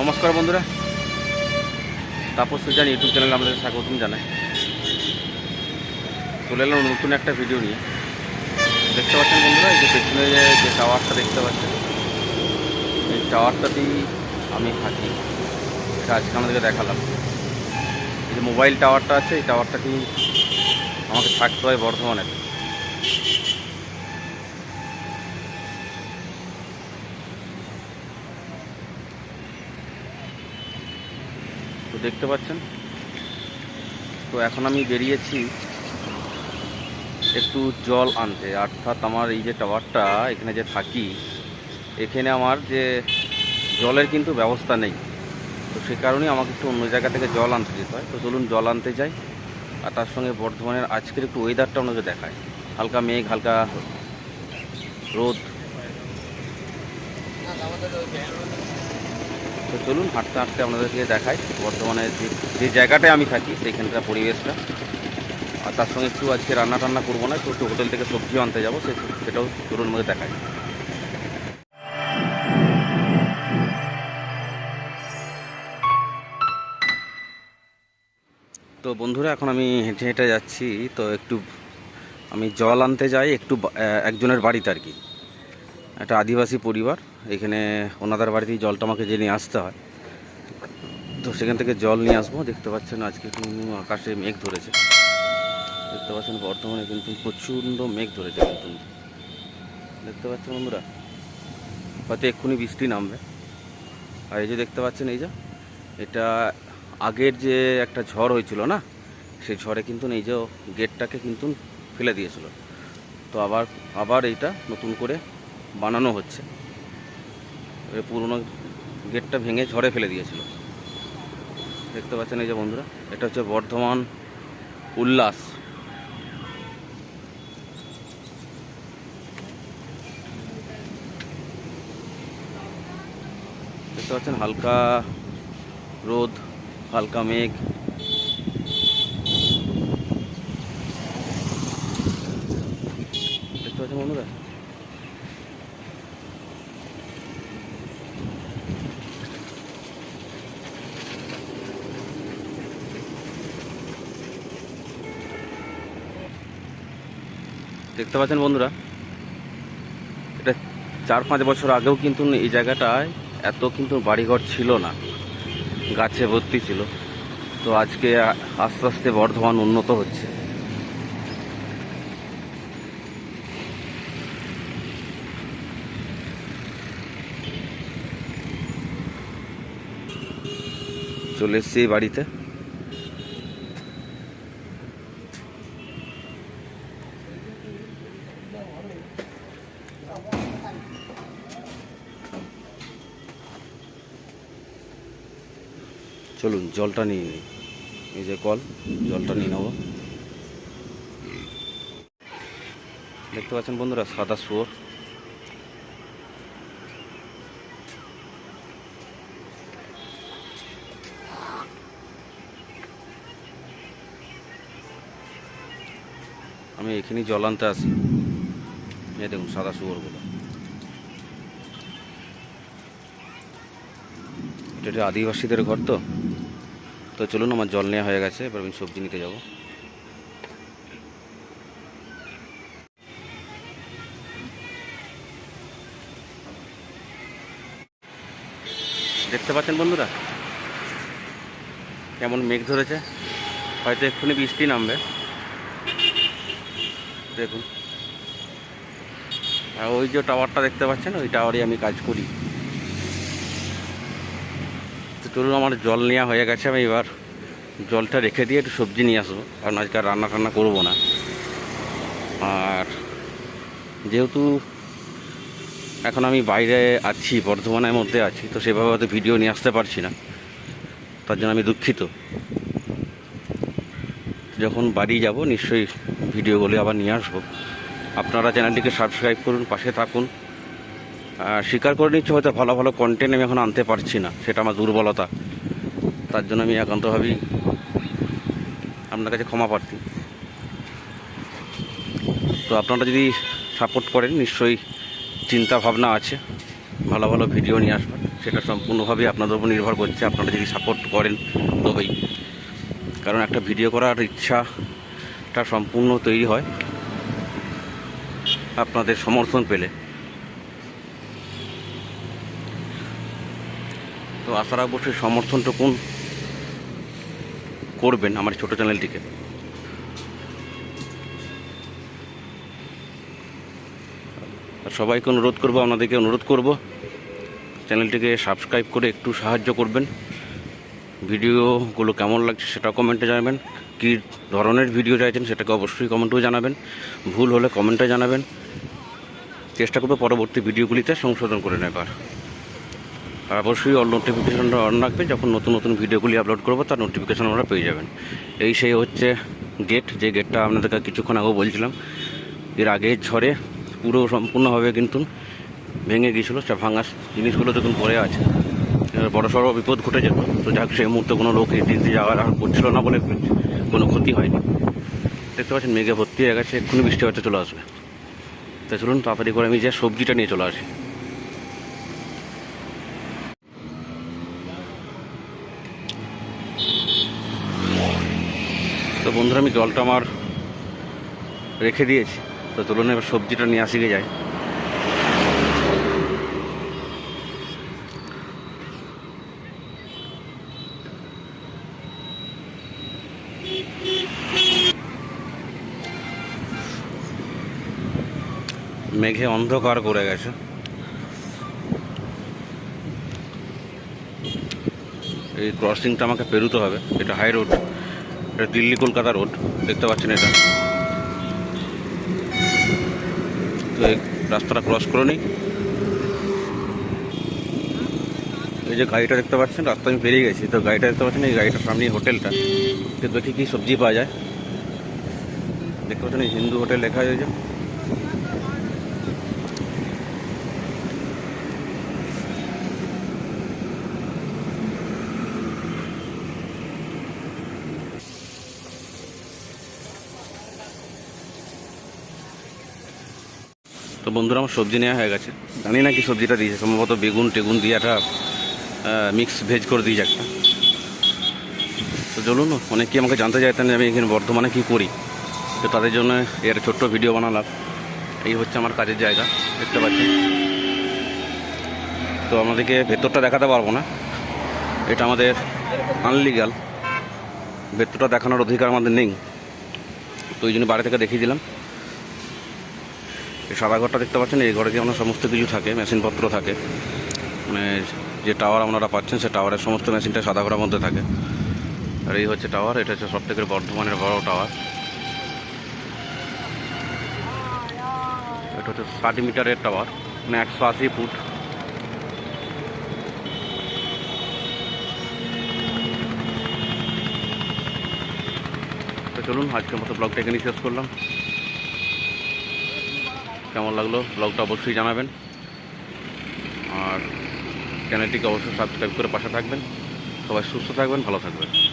নমস্কার বন্ধুরা। Tapas Suzanne YouTube চ্যানেলে আমাদের স্বাগতম জানাই। চলে এলাম নতুন একটা ভিডিও নিয়ে। দেখতে পাচ্ছেন বন্ধুরা, এই যে পেছনে যে টাওয়ারটা দেখতে পাচ্ছেন, এই টাওয়ারটাতেই আমি থাকি। সেটা আজকে আমাদেরকে দেখালাম। এই যে মোবাইল টাওয়ারটা আছে, এই টাওয়ারটাতেই আমাকে থাকতে হয় বর্ধমানে। তো দেখতে পাচ্ছেন? তো এখন আমি বেরিয়েছি একটু জল আনতে। অর্থাৎ আমার এই যে টাওয়ারটা এখানে যে থাকি, এখানে আমার যে জলের কিন্তু ব্যবস্থা নেই। তো সে কারণেই আমাকে একটু অন্য জায়গা থেকে জল আনতে যেতে হয়। তো চলুন জল আনতে যাই আর তার সঙ্গে বর্ধমানের আজকের একটু ওয়েদারটা ওনাকে দেখায়। হালকা মেঘ, হালকা রোদ। তো চলুন, হাঁটতে হাঁটতে আপনাদেরকে দেখাই বর্তমানে যে যে জায়গাটায় আমি থাকি, সেইখানকার পরিবেশটা। আর তার সঙ্গে একটু আজকে রান্না টান্না করব না, একটু একটু হোটেল থেকে সবজি আনতে যাব, সে সেটাও চলুন মধ্যে দেখাই। তো বন্ধুরা, এখন আমি হেঁটে হেঁটে যাচ্ছি, তো একটু আমি জল আনতে যাই, একটু একজনের বাড়িতে আর কি। একটা আদিবাসী পরিবার। এখানে ওনাদের বাড়িতেই জলটা আমাকে যে নিয়ে আসতে হয়, তো সেখান থেকে জল নিয়ে আসব। দেখতে পাচ্ছেন আজকে কিন্তু আকাশে মেঘ ধরেছে। দেখতে পাচ্ছেন বর্তমানে কিন্তু প্রচণ্ড মেঘ ধরেছে কিন্তু। দেখতে পাচ্ছেন বন্ধুরা, হয়তো এক্ষুনি বৃষ্টি নামবে। আর এই যে দেখতে পাচ্ছেন, এই যে এটা আগের যে একটা ঝড় হয়েছিল না, সেই ঝড়ে কিন্তু এই যে গেটটাকে কিন্তু ফেলে দিয়েছিল। তো আবার আবার এইটা নতুন করে বানানো হচ্ছে। পুরনো গেটটা ভেঙে ঝড়ে ফেলে দিয়েছিল। দেখতে পাচ্ছেন এই যে বন্ধুরা, এটা হচ্ছে বর্ধমান উল্লাস। দেখতে পাচ্ছেন হালকা রোদ, হালকা মেঘ। দেখতে পাচ্ছেন বন্ধুরা দেখতে পাচ্ছেন বন্ধুরা, এটা চার পাঁচ বছর আগেও কিন্তু এই জায়গাটায় এত কিন্তু বাড়িঘর ছিল না, গাছে ভর্তি ছিল। তো আজকে আস্তে আস্তে বর্ধমান উন্নত হচ্ছে। চলে এসছি বাড়িতে। চলুন, জলটা নিয়ে নিই। এই যে কল, জলটা নিয়ে নেব। দেখতে পাচ্ছেন বন্ধুরা, সাদা শুয়োর। আমি এখানেই জল আনতে আসি। এই দেখুন, সাদা শুয়োরগুলো। এটা আদিবাসীদের ঘর তো? তো চলুন, আমার জল নেওয়া হয়ে গেছে, এবার আমি সবজি নিতে যাব। দেখতে পাচ্ছেন বন্ধুরা? কেমন মেঘ ধরেছে। হয়তো এক্ষুনি বৃষ্টি নামবে। দেখুন। আর ওই যে টাওয়ারটা দেখতে পাচ্ছেন, ওই টাওয়ারে আমি কাজ করি। চলুন আমার জল নেওয়া হয়ে গেছে, আমি এবার জলটা রেখে দিয়ে একটু সবজি নিয়ে আসব, কারণ আজকে আর রান্না টান্না করব না। আর যেহেতু এখন আমি বাইরে আছি, বর্ধমানের মধ্যে আছি, তো সেভাবে হয়তো ভিডিও নিয়ে আসতে পারছি না। তার জন্য আমি দুঃখিত। যখন বাড়ি যাব, নিশ্চয়ই ভিডিওগুলি আবার নিয়ে আসব। আপনারা চ্যানেলটিকে সাবস্ক্রাইব করুন, পাশে থাকুন। স্বীকার করে নিচ্ছে, হয়তো ভালো ভালো কন্টেন্ট আমি এখন আনতে পারছি না। সেটা আমার দুর্বলতা। তার জন্য আমি একান্তভাবেই আপনার কাছে ক্ষমা প্রার্থী। তো আপনারা যদি সাপোর্ট করেন, নিশ্চয়ই চিন্তা ভাবনা আছে। ভালো ভালো ভিডিও নিয়ে আসবেন। সেটা সম্পূর্ণভাবেই আপনাদের উপর নির্ভর করছে। আপনারা যদি সাপোর্ট করেন, তবেই। কারণ একটা ভিডিও করার ইচ্ছাটা সম্পূর্ণ তৈরি হয় আপনাদের সমর্থন পেলে। তো আশা রাখব সেই সমর্থনটুকুন করবেন আমার ছোট চ্যানেলটিকে? সবাইকে অনুরোধ করব, আপনাদেরকে অনুরোধ করব, চ্যানেলটিকে সাবস্ক্রাইব করে একটু সাহায্য করবেন। ভিডিওগুলো কেমন লাগছে সেটা কমেন্টে জানাবেন। কী ধরনের ভিডিও চাইছেন সেটাকে অবশ্যই কমেন্টেও জানাবেন। ভুল হলে কমেন্টে জানাবেন। চেষ্টা করব পরবর্তী ভিডিওগুলিতে সংশোধন করে নেবার। আর অবশ্যই অল নোটিফিকেশনটা অন রাখবে। যখন নতুন নতুন ভিডিওগুলি আপলোড করব, তার নোটিফিকেশান আমরা পেয়ে যাবেন। এই সেই হচ্ছে গেট যে গেটটা আপনাদেরকে কিছুক্ষণ আগেও বলছিলাম। এর আগের ঝড়ে পুরো সম্পূর্ণভাবে কিন্তু ভেঙে গিয়েছিল। সে ভাঙা জিনিসগুলো দেখুন পড়ে আছে। এবার বড় সড়ো বিপদ ঘটে যেত। তো যাক, সেই মুহূর্তে কোনো লোক এদিক দিয়ে যাওয়ার আর করছিল না বলে কোনো ক্ষতি হয়নি। দেখতে পাচ্ছেন মেঘে ভর্তি হয়ে গেছে, এক্ষুনি বৃষ্টি হয়তো চলে আসবে। তাই চলুন, তাড়াতাড়ি করে আমি যে সবজিটা নিয়ে চলে আসি। তো বন্ধুরা, আমি জলটা আমার রেখে দিয়েছি। তো চলুন এবার সবজিটা নিয়ে আসি গিয়ে যায় মেঘে অন্ধকার করে গেছে। এই ক্রসিংটা আমাকে পেরোতে হবে, এটা হাই রোড এটা দিল্লি কলকাতা রোড, দেখতে পাচ্ছেন এটা। তো এই রাস্তাটা ক্রস করে নিই। এই যে গাড়িটা দেখতে পাচ্ছেন, রাস্তা আমি পেরিয়ে গেছি। তো গাড়িটা দেখতে পাচ্ছেন, এই গাড়িটার সামনে হোটেলটা। তো দেখি কি সবজি পাওয়া যায়। দেখতে পাচ্ছেন হিন্দু হোটেল লেখা হয়েছে তো বন্ধুরা, আমার সবজি নেওয়া হয়ে গেছে। জানি না কি সবজিটা দিয়েছে, সম্ভবত বেগুন টেগুন দিয়ে একটা মিক্স ভেজ করে দিয়েছে একটা। তো চলুন, অনেকেই আমাকে জানতে চাইতেন আমি এখানে বর্ধমানে কী করি। তো তাদের জন্য এর ছোট্ট ভিডিও বানালাম। এই হচ্ছে আমার কাজের জায়গা, দেখতে পাচ্ছি তো আমাদেরকে ভেতরটা দেখাতে পারব না। এটা আমাদের আনলিগাল ভেতরটা দেখানোর অধিকার আমাদের নেই। তো ওই জন্য বাড়ি থেকে দেখিয়ে দিলাম। এই সাদা ঘরটা দেখতে পাচ্ছেন, এই ঘরে যেমন সমস্ত কিছু থাকে, মেশিনপত্র থাকে। মানে যে টাওয়ার আপনারা পাচ্ছেন, সে টাওয়ারের সমস্ত মেশিনটা সাদা ঘরের মধ্যে থাকে। আর এই হচ্ছে টাওয়ার, এটা হচ্ছে সব থেকে বর্ধমানের বড় টাওয়ার। এটা হচ্ছে ষাট মিটারের টাওয়ার মানে একশো আশি ফুট। চলুন, আজকের মতো ব্লগটা এখানে শেষ করলাম। কেমন লাগল? ব্লগটা অবশ্যই জানাবেন। আর চ্যানেলটিকে অবশ্যই সাবস্ক্রাইব করে পাশে থাকবেন। সবাই সুস্থ থাকবেন, ভালো থাকবেন।